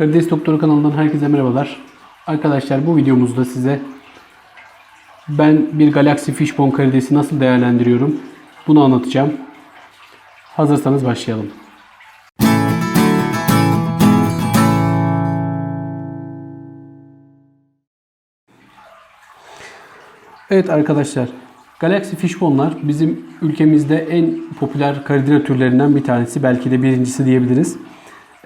Karides Doktoru kanalından herkese merhabalar. Arkadaşlar bu videomuzda size ben bir Galaxy Fishbone karidesi nasıl değerlendiriyorum bunu anlatacağım. Hazırsanız başlayalım. Evet arkadaşlar Galaxy Fishbone'lar bizim ülkemizde en popüler karidina türlerinden bir tanesi. Belki de birincisi diyebiliriz.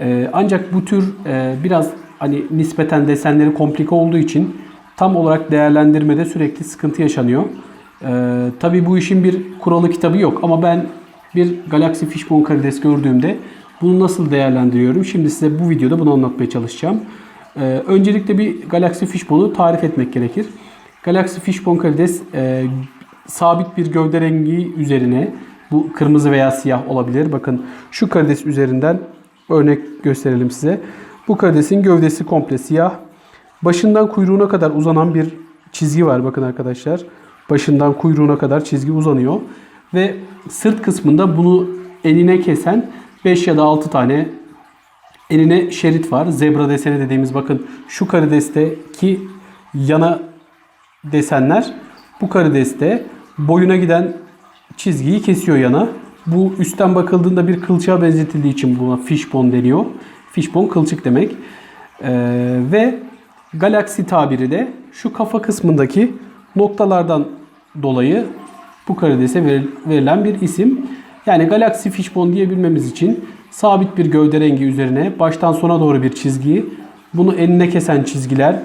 Ee, ancak bu tür e, biraz hani nispeten desenleri komplike olduğu için tam olarak değerlendirmede sürekli sıkıntı yaşanıyor. Ee, Tabi bu işin bir kuralı kitabı yok ama ben bir Galaxy Fishbone karides gördüğümde bunu nasıl değerlendiriyorum? Şimdi size bu videoda bunu anlatmaya çalışacağım. Ee, öncelikle bir Galaxy Fishbone'u tarif etmek gerekir. Galaxy Fishbone karides e, sabit bir gövde rengi üzerine bu kırmızı veya siyah olabilir. Bakın şu karides üzerinden örnek gösterelim size. Bu karidesin gövdesi komple siyah. Başından kuyruğuna kadar uzanan bir çizgi var bakın arkadaşlar. Başından kuyruğuna kadar çizgi uzanıyor. Ve sırt kısmında bunu eline kesen 5 ya da 6 tane eline şerit var. Zebra deseni dediğimiz bakın şu karidesteki yana desenler bu karideste boyuna giden çizgiyi kesiyor yana. Bu üstten bakıldığında bir kılçığa benzetildiği için buna fishbone deniyor. Fishbone kılçık demek. Ee, ve Galaxy tabiri de şu kafa kısmındaki noktalardan dolayı bu karidese veril- verilen bir isim. Yani Galaxy Fishbone diyebilmemiz için sabit bir gövde rengi üzerine baştan sona doğru bir çizgi, bunu eline kesen çizgiler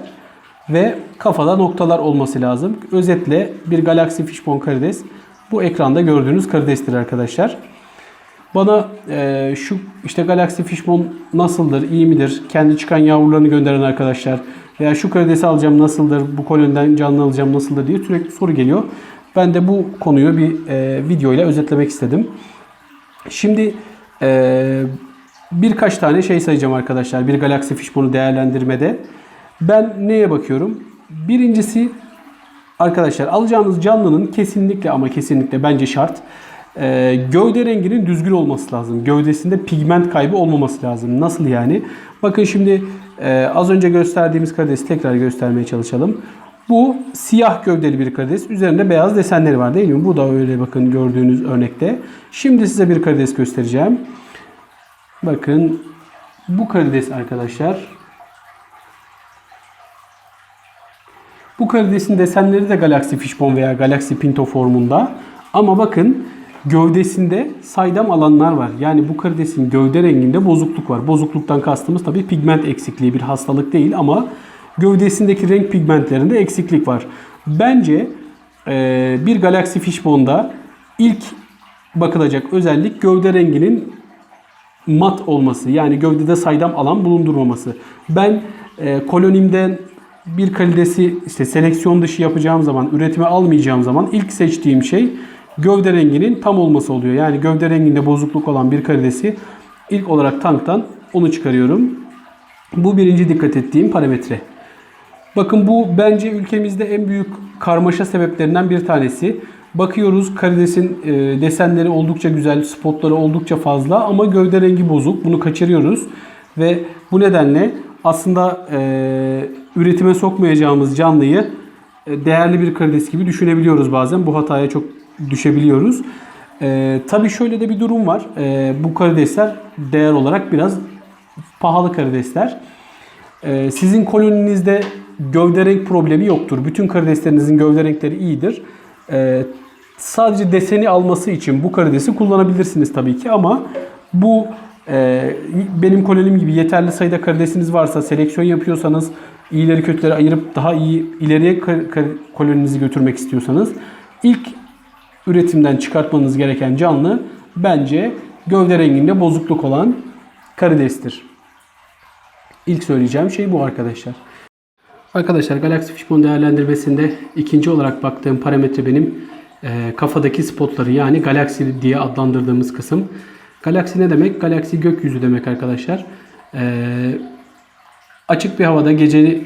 ve kafada noktalar olması lazım. Özetle bir Galaxy Fishbone karides bu ekranda gördüğünüz karidestir arkadaşlar. Bana e, şu işte Galaxy Fishbone nasıldır, iyi midir, kendi çıkan yavrularını gönderen arkadaşlar veya şu karidesi alacağım nasıldır, bu koloniden canlı alacağım nasıldır diye sürekli soru geliyor. Ben de bu konuyu bir e, video ile özetlemek istedim. Şimdi e, birkaç tane şey sayacağım arkadaşlar bir Galaxy Fishbone'u değerlendirmede. Ben neye bakıyorum? Birincisi arkadaşlar alacağınız canlının kesinlikle ama kesinlikle bence şart e, gövde renginin düzgün olması lazım. Gövdesinde pigment kaybı olmaması lazım. Nasıl yani? Bakın şimdi e, az önce gösterdiğimiz karidesi tekrar göstermeye çalışalım. Bu siyah gövdeli bir karides. Üzerinde beyaz desenleri var değil mi? Bu da öyle bakın gördüğünüz örnekte. Şimdi size bir karides göstereceğim. Bakın bu karides arkadaşlar. Bu karidesin desenleri de Galaxy Fishbone veya Galaxy Pinto formunda. Ama bakın gövdesinde saydam alanlar var. Yani bu karidesin gövde renginde bozukluk var. Bozukluktan kastımız tabii pigment eksikliği bir hastalık değil ama gövdesindeki renk pigmentlerinde eksiklik var. Bence e, bir Galaxy Fishbone'da ilk bakılacak özellik gövde renginin mat olması. Yani gövdede saydam alan bulundurmaması. Ben e, kolonimden bir karidesi işte seleksiyon dışı yapacağım zaman, üretime almayacağım zaman ilk seçtiğim şey gövde renginin tam olması oluyor. Yani gövde renginde bozukluk olan bir karidesi ilk olarak tanktan onu çıkarıyorum. Bu birinci dikkat ettiğim parametre. Bakın bu bence ülkemizde en büyük karmaşa sebeplerinden bir tanesi. Bakıyoruz karidesin e, desenleri oldukça güzel, spotları oldukça fazla ama gövde rengi bozuk. Bunu kaçırıyoruz ve bu nedenle aslında e, üretime sokmayacağımız canlıyı e, değerli bir karides gibi düşünebiliyoruz bazen. Bu hataya çok düşebiliyoruz. E, tabii şöyle de bir durum var. E, bu karidesler değer olarak biraz pahalı karidesler. Ee, sizin koloninizde gövde renk problemi yoktur. Bütün karideslerinizin gövde renkleri iyidir. Ee, sadece deseni alması için bu karidesi kullanabilirsiniz tabii ki ama bu e, benim kolonim gibi yeterli sayıda karidesiniz varsa, seleksiyon yapıyorsanız, iyileri kötüleri ayırıp daha iyi ileriye koloninizi götürmek istiyorsanız ilk üretimden çıkartmanız gereken canlı bence gövde renginde bozukluk olan karidestir. İlk söyleyeceğim şey bu arkadaşlar. Arkadaşlar Galaxy Fishbone değerlendirmesinde ikinci olarak baktığım parametre benim e, kafadaki spotları yani Galaxy diye adlandırdığımız kısım. Galaxy ne demek? Galaxy gökyüzü demek arkadaşlar. E, açık bir havada gece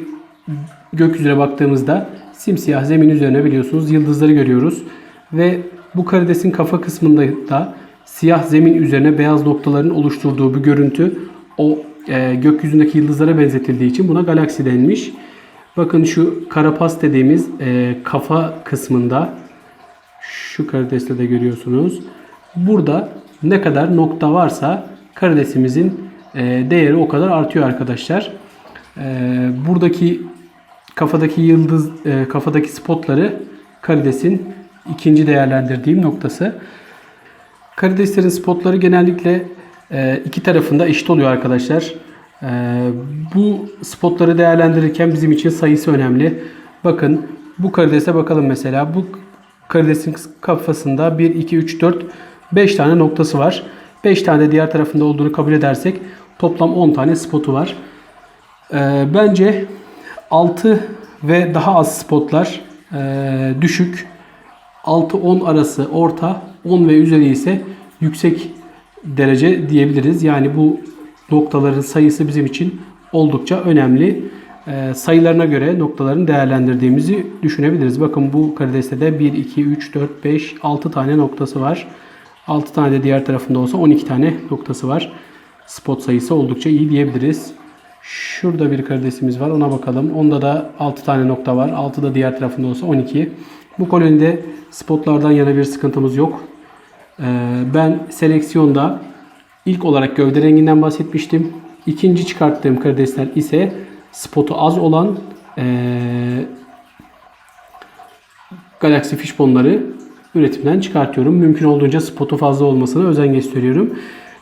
gökyüzüne baktığımızda simsiyah zemin üzerine biliyorsunuz yıldızları görüyoruz. Ve bu karidesin kafa kısmında da siyah zemin üzerine beyaz noktaların oluşturduğu bu görüntü o e, gökyüzündeki yıldızlara benzetildiği için buna galaksi denmiş. Bakın şu karapas dediğimiz e, kafa kısmında şu karideste de görüyorsunuz. Burada ne kadar nokta varsa karidesimizin e, değeri o kadar artıyor arkadaşlar. E, buradaki kafadaki yıldız, e, kafadaki spotları karidesin ikinci değerlendirdiğim noktası. Karideslerin spotları genellikle iki tarafında eşit oluyor arkadaşlar. Bu spotları değerlendirirken bizim için sayısı önemli. Bakın bu karidese bakalım mesela. Bu karidesin kafasında 1, 2, 3, 4, 5 tane noktası var. 5 tane de diğer tarafında olduğunu kabul edersek toplam 10 tane spotu var. E, bence 6 ve daha az spotlar e, düşük. 6-10 arası orta, 10 ve üzeri ise yüksek derece diyebiliriz. Yani bu noktaların sayısı bizim için oldukça önemli. Ee, sayılarına göre noktaların değerlendirdiğimizi düşünebiliriz. Bakın bu karideste de 1, 2, 3, 4, 5, 6 tane noktası var. 6 tane de diğer tarafında olsa 12 tane noktası var. Spot sayısı oldukça iyi diyebiliriz. Şurada bir karidesimiz var. Ona bakalım. Onda da 6 tane nokta var. 6 da diğer tarafında olsa 12. Bu kolonide spotlardan yana bir sıkıntımız yok. Ee, ben seleksiyonda ilk olarak gövde renginden bahsetmiştim. İkinci çıkarttığım karidesler ise spotu az olan ee, Galaxy Fishbone'ları üretimden çıkartıyorum. Mümkün olduğunca spotu fazla olmasına özen gösteriyorum.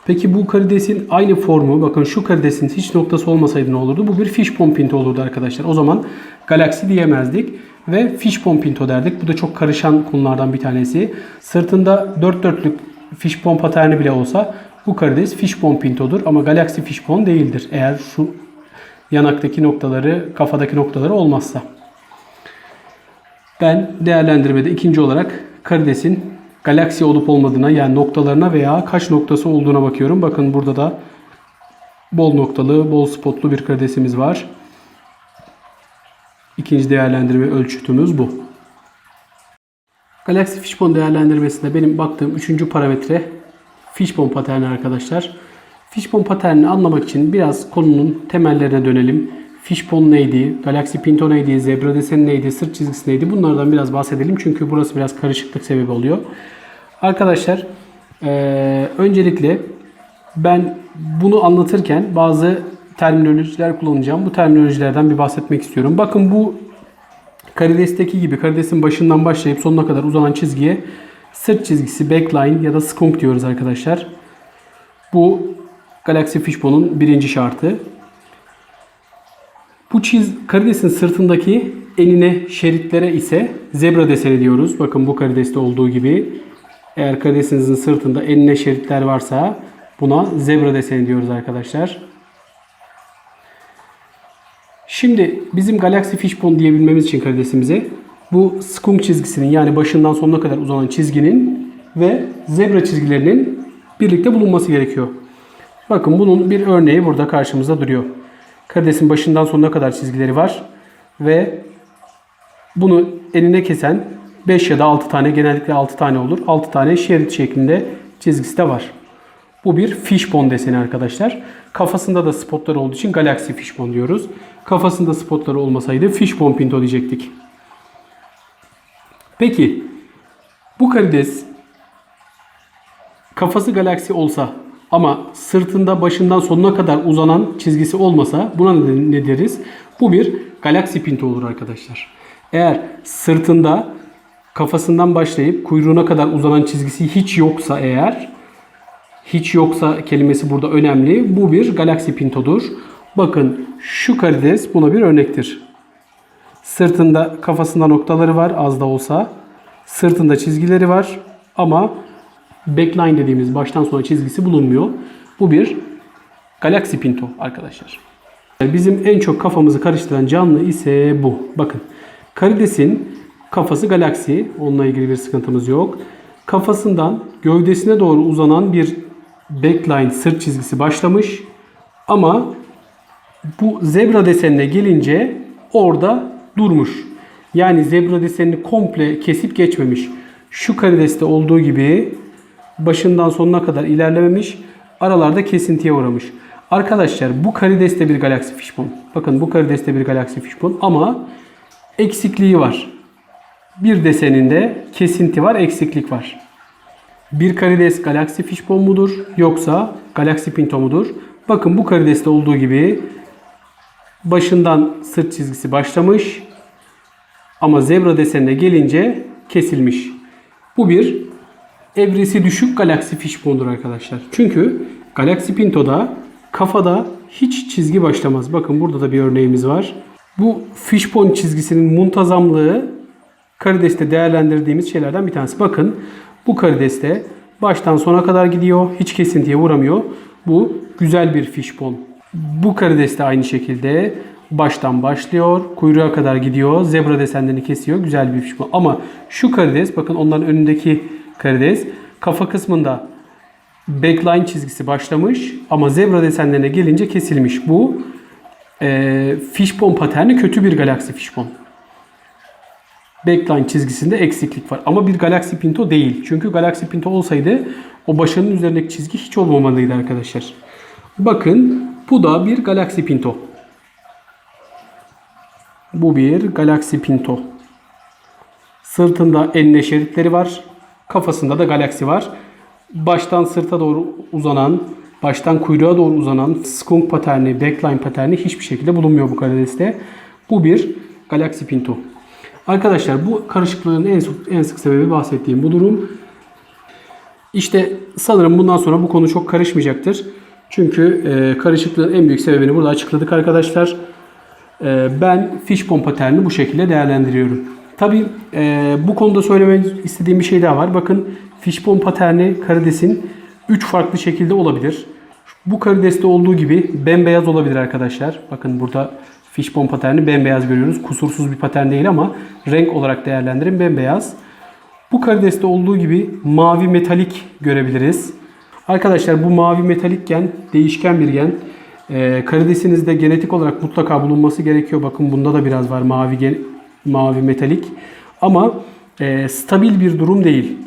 Peki bu karidesin aynı formu, bakın şu karidesin hiç noktası olmasaydı ne olurdu? Bu bir fishbone pinto olurdu arkadaşlar. O zaman Galaxy diyemezdik ve fishbone pinto derdik. Bu da çok karışan konulardan bir tanesi. Sırtında dört dörtlük fishbone paterni bile olsa bu karides fishbone pintodur ama Galaxy fishbone değildir. Eğer şu yanaktaki noktaları, kafadaki noktaları olmazsa. Ben değerlendirmede ikinci olarak karidesin galaksi olup olmadığına yani noktalarına veya kaç noktası olduğuna bakıyorum. Bakın burada da bol noktalı, bol spotlu bir karidesimiz var. İkinci değerlendirme ölçütümüz bu. Galaxy Fishbone değerlendirmesinde benim baktığım üçüncü parametre Fishbone paterni arkadaşlar. Fishbone paternini anlamak için biraz konunun temellerine dönelim. Fishbone neydi? Galaxy Pinto neydi? Zebra deseni neydi? Sırt çizgisi neydi? Bunlardan biraz bahsedelim. Çünkü burası biraz karışıklık sebebi oluyor. Arkadaşlar ee, öncelikle ben bunu anlatırken bazı terminolojiler kullanacağım. Bu terminolojilerden bir bahsetmek istiyorum. Bakın bu karidesteki gibi karidesin başından başlayıp sonuna kadar uzanan çizgiye sırt çizgisi, backline ya da skunk diyoruz arkadaşlar. Bu Galaxy Fishbone'un birinci şartı. Bu çiz karidesin sırtındaki enine şeritlere ise zebra deseni diyoruz. Bakın bu karideste olduğu gibi. Eğer karidesinizin sırtında enine şeritler varsa buna zebra deseni diyoruz arkadaşlar. Şimdi bizim Galaxy Fishbone diyebilmemiz için karidesimize bu skunk çizgisinin yani başından sonuna kadar uzanan çizginin ve zebra çizgilerinin birlikte bulunması gerekiyor. Bakın bunun bir örneği burada karşımızda duruyor. Karidesin başından sonuna kadar çizgileri var ve bunu eline kesen 5 ya da 6 tane genellikle 6 tane olur. 6 tane şerit şeklinde çizgisi de var. Bu bir fishbone deseni arkadaşlar. Kafasında da spotlar olduğu için Galaxy Fishbone diyoruz. Kafasında spotları olmasaydı Fishbone Pinto diyecektik. Peki bu karides kafası Galaxy olsa ama sırtında başından sonuna kadar uzanan çizgisi olmasa buna ne deriz? Bu bir Galaxy Pinto olur arkadaşlar. Eğer sırtında kafasından başlayıp kuyruğuna kadar uzanan çizgisi hiç yoksa eğer hiç yoksa kelimesi burada önemli. Bu bir Galaxy Pinto'dur. Bakın şu karides buna bir örnektir. Sırtında kafasında noktaları var az da olsa. Sırtında çizgileri var ama backline dediğimiz baştan sona çizgisi bulunmuyor. Bu bir Galaxy Pinto arkadaşlar. Bizim en çok kafamızı karıştıran canlı ise bu. Bakın karidesin kafası Galaxy. Onunla ilgili bir sıkıntımız yok. Kafasından gövdesine doğru uzanan bir backline sırt çizgisi başlamış. Ama bu zebra desenine gelince orada durmuş. Yani zebra desenini komple kesip geçmemiş. Şu karideste olduğu gibi başından sonuna kadar ilerlememiş. Aralarda kesintiye uğramış. Arkadaşlar bu karides de bir Galaxy Fishbone. Bakın bu karides de bir Galaxy Fishbone ama eksikliği var. Bir deseninde kesinti var, eksiklik var. Bir karides Galaxy Fishbone mudur yoksa Galaxy Pinto mudur? Bakın bu karideste olduğu gibi başından sırt çizgisi başlamış ama zebra desenine gelince kesilmiş. Bu bir evresi düşük Galaxy Fishbone'dur arkadaşlar. Çünkü Galaxy Pinto'da kafada hiç çizgi başlamaz. Bakın burada da bir örneğimiz var. Bu Fishbone çizgisinin muntazamlığı karideste değerlendirdiğimiz şeylerden bir tanesi. Bakın bu karideste baştan sona kadar gidiyor. Hiç kesintiye uğramıyor. Bu güzel bir fishbone. Bu karides de aynı şekilde baştan başlıyor. Kuyruğa kadar gidiyor. Zebra desenlerini kesiyor. Güzel bir fishbone. Ama şu karides bakın onların önündeki karides kafa kısmında backline çizgisi başlamış ama zebra desenlerine gelince kesilmiş. Bu e, fishbone paterni kötü bir Galaxy fishbone backline çizgisinde eksiklik var. Ama bir Galaxy Pinto değil. Çünkü Galaxy Pinto olsaydı o başının üzerindeki çizgi hiç olmamalıydı arkadaşlar. Bakın bu da bir Galaxy Pinto. Bu bir Galaxy Pinto. Sırtında enine şeritleri var. Kafasında da Galaxy var. Baştan sırta doğru uzanan, baştan kuyruğa doğru uzanan skunk paterni, backline paterni hiçbir şekilde bulunmuyor bu karideste. Bu bir Galaxy Pinto. Arkadaşlar bu karışıklığın en en sık sebebi bahsettiğim bu durum. İşte sanırım bundan sonra bu konu çok karışmayacaktır. Çünkü e, karışıklığın en büyük sebebini burada açıkladık arkadaşlar. E, ben fishbone paterni bu şekilde değerlendiriyorum. Tabi e, bu konuda söylemek istediğim bir şey daha var. Bakın fishbone paterni karidesin 3 farklı şekilde olabilir. Bu karideste olduğu gibi bembeyaz olabilir arkadaşlar. Bakın burada fishbone paterni bembeyaz görüyoruz. Kusursuz bir patern değil ama renk olarak değerlendirin bembeyaz. Bu karideste olduğu gibi mavi metalik görebiliriz. Arkadaşlar bu mavi metalikken değişken bir gen. Ee, karidesinizde genetik olarak mutlaka bulunması gerekiyor. Bakın bunda da biraz var mavi gen, mavi metalik. Ama e, stabil bir durum değil.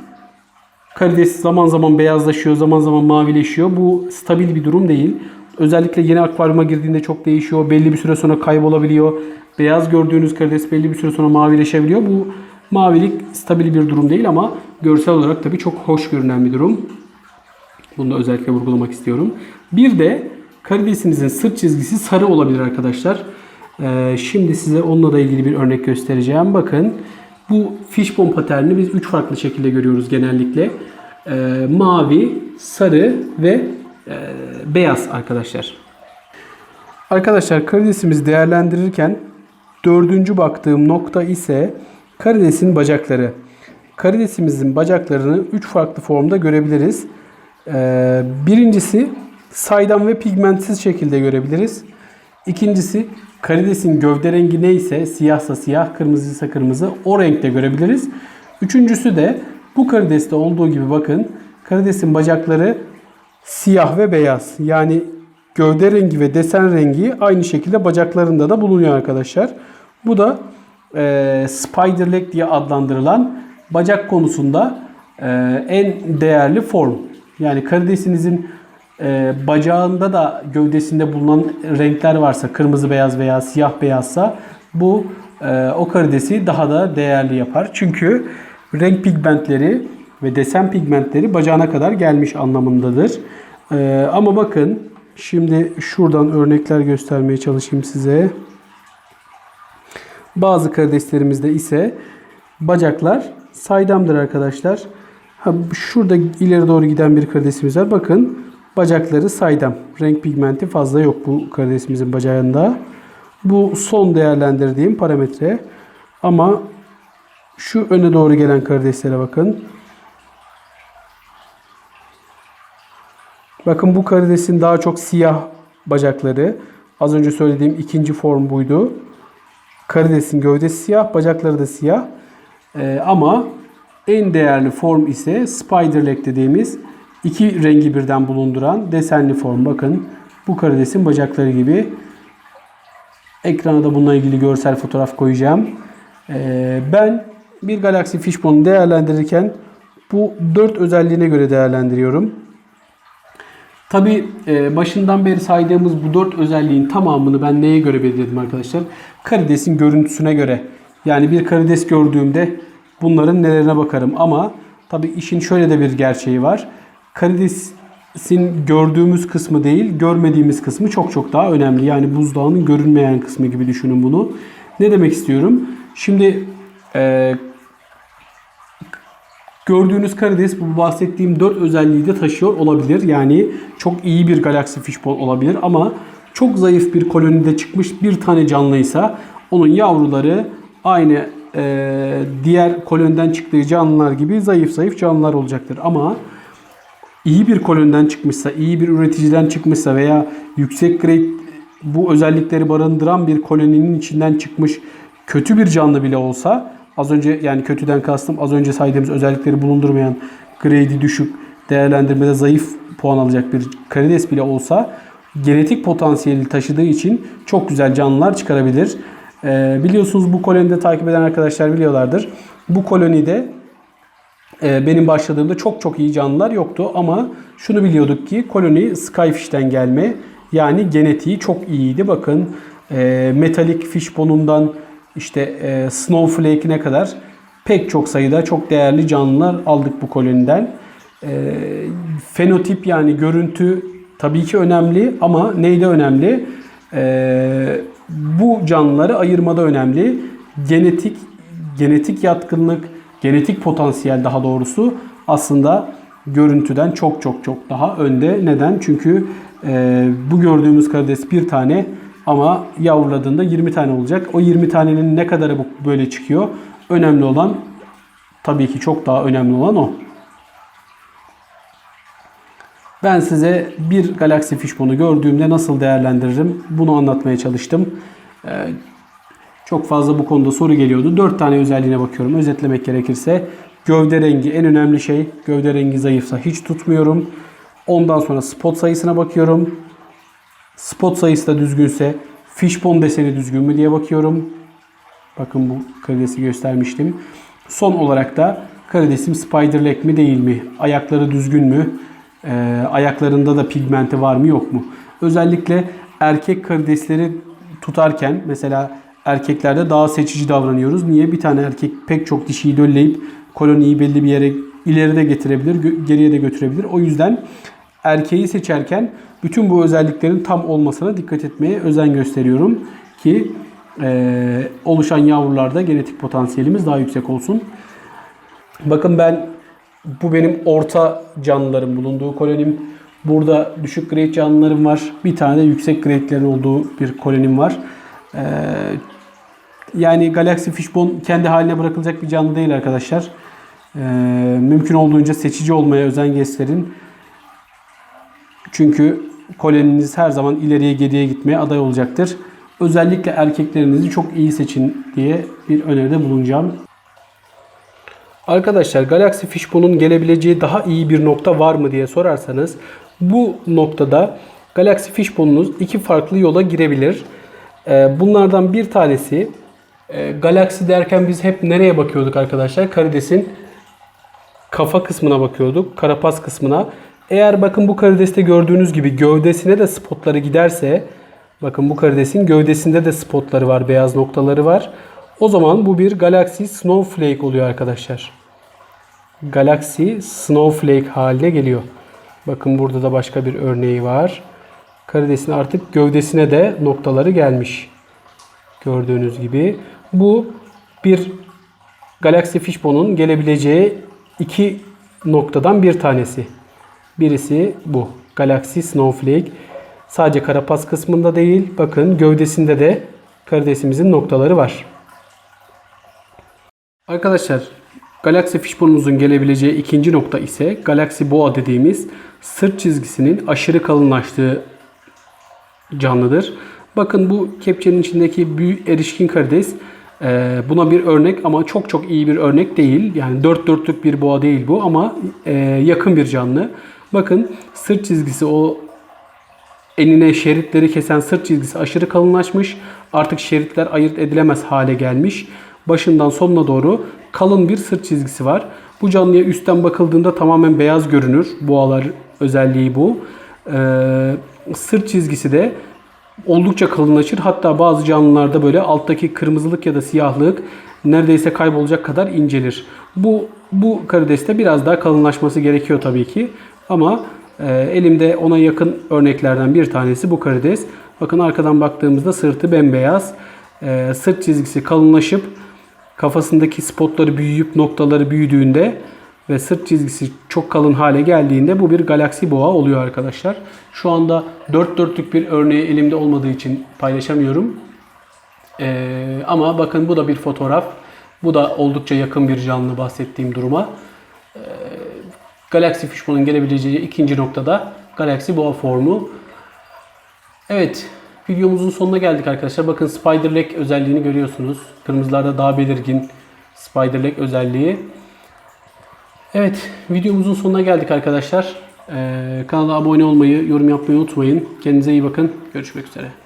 Karides zaman zaman beyazlaşıyor, zaman zaman mavileşiyor. Bu stabil bir durum değil. Özellikle yeni akvaryuma girdiğinde çok değişiyor. Belli bir süre sonra kaybolabiliyor. Beyaz gördüğünüz karides belli bir süre sonra mavileşebiliyor. Bu mavilik stabil bir durum değil ama görsel olarak tabii çok hoş görünen bir durum. Bunu da özellikle vurgulamak istiyorum. Bir de karidesinizin sırt çizgisi sarı olabilir arkadaşlar. Ee, şimdi size onunla da ilgili bir örnek göstereceğim. Bakın bu fishbone paternini biz 3 farklı şekilde görüyoruz genellikle. Ee, mavi, sarı ve e, beyaz arkadaşlar. Arkadaşlar karidesimizi değerlendirirken dördüncü baktığım nokta ise karidesin bacakları. Karidesimizin bacaklarını üç farklı formda görebiliriz. Ee, birincisi saydam ve pigmentsiz şekilde görebiliriz. İkincisi karidesin gövde rengi neyse siyahsa siyah, kırmızıysa kırmızı o renkte görebiliriz. Üçüncüsü de bu karideste olduğu gibi bakın karidesin bacakları siyah ve beyaz. Yani gövde rengi ve desen rengi aynı şekilde bacaklarında da bulunuyor arkadaşlar. Bu da e, spider leg diye adlandırılan bacak konusunda e, en değerli form. Yani karidesinizin e, bacağında da gövdesinde bulunan renkler varsa kırmızı beyaz veya siyah beyazsa bu e, o karidesi daha da değerli yapar. Çünkü renk pigmentleri ve desen pigmentleri bacağına kadar gelmiş anlamındadır. E, ama bakın şimdi şuradan örnekler göstermeye çalışayım size. Bazı karideslerimizde ise bacaklar saydamdır arkadaşlar. Ha, şurada ileri doğru giden bir karidesimiz var. Bakın bacakları saydam. Renk pigmenti fazla yok bu karidesimizin bacağında. Bu son değerlendirdiğim parametre. Ama şu öne doğru gelen karideslere bakın. Bakın bu karidesin daha çok siyah bacakları. Az önce söylediğim ikinci form buydu. Karidesin gövdesi siyah, bacakları da siyah. Ee, ama en değerli form ise spider leg dediğimiz iki rengi birden bulunduran desenli form. Bakın bu karidesin bacakları gibi. Ekrana da bununla ilgili görsel fotoğraf koyacağım. Ee, ben bir Galaxy Fishbone'u değerlendirirken bu dört özelliğine göre değerlendiriyorum. Tabi başından beri saydığımız bu dört özelliğin tamamını ben neye göre belirledim arkadaşlar? Karidesin görüntüsüne göre. Yani bir karides gördüğümde bunların nelerine bakarım. Ama tabi işin şöyle de bir gerçeği var. Karidesin gördüğümüz kısmı değil, görmediğimiz kısmı çok çok daha önemli. Yani buzdağının görünmeyen kısmı gibi düşünün bunu. Ne demek istiyorum? Şimdi e, Gördüğünüz karides bu bahsettiğim 4 özelliği de taşıyor olabilir. Yani çok iyi bir galaksi fishbone olabilir ama çok zayıf bir kolonide çıkmış bir tane canlıysa onun yavruları aynı e, diğer koloniden çıktığı canlılar gibi zayıf zayıf canlılar olacaktır. Ama iyi bir koloniden çıkmışsa, iyi bir üreticiden çıkmışsa veya yüksek grade bu özellikleri barındıran bir koloninin içinden çıkmış kötü bir canlı bile olsa az önce yani kötüden kastım az önce saydığımız özellikleri bulundurmayan grade'i düşük değerlendirmede zayıf puan alacak bir karides bile olsa genetik potansiyeli taşıdığı için çok güzel canlılar çıkarabilir. Ee, biliyorsunuz bu kolonide takip eden arkadaşlar biliyorlardır. Bu kolonide benim başladığımda çok çok iyi canlılar yoktu ama şunu biliyorduk ki koloni Skyfish'ten gelme yani genetiği çok iyiydi. Bakın e, metalik fishbone'undan işte e, Snowflake'ine kadar pek çok sayıda çok değerli canlılar aldık bu koloniden. E, fenotip yani görüntü tabii ki önemli ama neyde önemli? E, bu canlıları ayırmada önemli. Genetik genetik yatkınlık, genetik potansiyel daha doğrusu aslında görüntüden çok çok çok daha önde. Neden? Çünkü e, bu gördüğümüz karides bir tane ama yavruladığında 20 tane olacak. O 20 tanenin ne kadarı böyle çıkıyor? Önemli olan tabii ki çok daha önemli olan o. Ben size bir Galaxy Fishbone'u gördüğümde nasıl değerlendiririm bunu anlatmaya çalıştım. Ee, çok fazla bu konuda soru geliyordu. 4 tane özelliğine bakıyorum. Özetlemek gerekirse gövde rengi en önemli şey. Gövde rengi zayıfsa hiç tutmuyorum. Ondan sonra spot sayısına bakıyorum. Spot sayısı da düzgünse fishbone deseni düzgün mü diye bakıyorum. Bakın bu karidesi göstermiştim. Son olarak da karidesim spider leg mi değil mi? Ayakları düzgün mü? Ee, ayaklarında da pigmenti var mı yok mu? Özellikle erkek karidesleri tutarken mesela erkeklerde daha seçici davranıyoruz. Niye? Bir tane erkek pek çok dişiyi dölleyip koloniyi belli bir yere ileride getirebilir, geriye de götürebilir. O yüzden erkeği seçerken bütün bu özelliklerin tam olmasına dikkat etmeye özen gösteriyorum ki e, oluşan yavrularda genetik potansiyelimiz daha yüksek olsun. Bakın ben bu benim orta canlıların bulunduğu kolonim. Burada düşük grade canlılarım var. Bir tane de yüksek grade'lerin olduğu bir kolonim var. Ee, yani Galaxy Fishbone kendi haline bırakılacak bir canlı değil arkadaşlar. Ee, mümkün olduğunca seçici olmaya özen gösterin. Çünkü koloniniz her zaman ileriye geriye gitmeye aday olacaktır. Özellikle erkeklerinizi çok iyi seçin diye bir öneride bulunacağım. Arkadaşlar Galaxy Fishbone'un gelebileceği daha iyi bir nokta var mı diye sorarsanız bu noktada Galaxy Fishbone'unuz iki farklı yola girebilir. Ee, bunlardan bir tanesi e, Galaxy derken biz hep nereye bakıyorduk arkadaşlar? Karidesin kafa kısmına bakıyorduk. Karapaz kısmına. Eğer bakın bu karideste gördüğünüz gibi gövdesine de spotları giderse bakın bu karidesin gövdesinde de spotları var, beyaz noktaları var. O zaman bu bir Galaxy Snowflake oluyor arkadaşlar. Galaxy Snowflake haline geliyor. Bakın burada da başka bir örneği var. Karidesin artık gövdesine de noktaları gelmiş. Gördüğünüz gibi. Bu bir Galaxy Fishbone'un gelebileceği iki noktadan bir tanesi. Birisi bu. Galaxy Snowflake. Sadece karapaz kısmında değil, bakın gövdesinde de karidesimizin noktaları var. Arkadaşlar, Galaxy Fishbone'umuzun gelebileceği ikinci nokta ise Galaxy Boa dediğimiz sırt çizgisinin aşırı kalınlaştığı canlıdır. Bakın bu kepçenin içindeki büyük erişkin karides e, buna bir örnek ama çok çok iyi bir örnek değil. Yani dört dörtlük bir boğa değil bu ama e, yakın bir canlı. Bakın sırt çizgisi o enine şeritleri kesen sırt çizgisi aşırı kalınlaşmış. Artık şeritler ayırt edilemez hale gelmiş. Başından sonuna doğru kalın bir sırt çizgisi var. Bu canlıya üstten bakıldığında tamamen beyaz görünür. Boğalar özelliği bu. Ee, sırt çizgisi de oldukça kalınlaşır. Hatta bazı canlılarda böyle alttaki kırmızılık ya da siyahlık neredeyse kaybolacak kadar incelir. Bu bu karideste biraz daha kalınlaşması gerekiyor tabii ki. Ama e, elimde ona yakın örneklerden bir tanesi bu karides. Bakın arkadan baktığımızda sırtı bembeyaz. E, sırt çizgisi kalınlaşıp kafasındaki spotları büyüyüp noktaları büyüdüğünde ve sırt çizgisi çok kalın hale geldiğinde bu bir galaksi boğa oluyor arkadaşlar. Şu anda dört dörtlük bir örneği elimde olmadığı için paylaşamıyorum. Ee, ama bakın bu da bir fotoğraf. Bu da oldukça yakın bir canlı bahsettiğim duruma. Ee, Galaxy Fishbone'un gelebileceği ikinci noktada Galaxy Boğa formu. Evet, videomuzun sonuna geldik arkadaşlar. Bakın Spider Leg özelliğini görüyorsunuz. Kırmızılarda daha belirgin Spider Leg özelliği. Evet, videomuzun sonuna geldik arkadaşlar. Ee, kanala abone olmayı, yorum yapmayı unutmayın. Kendinize iyi bakın. Görüşmek üzere.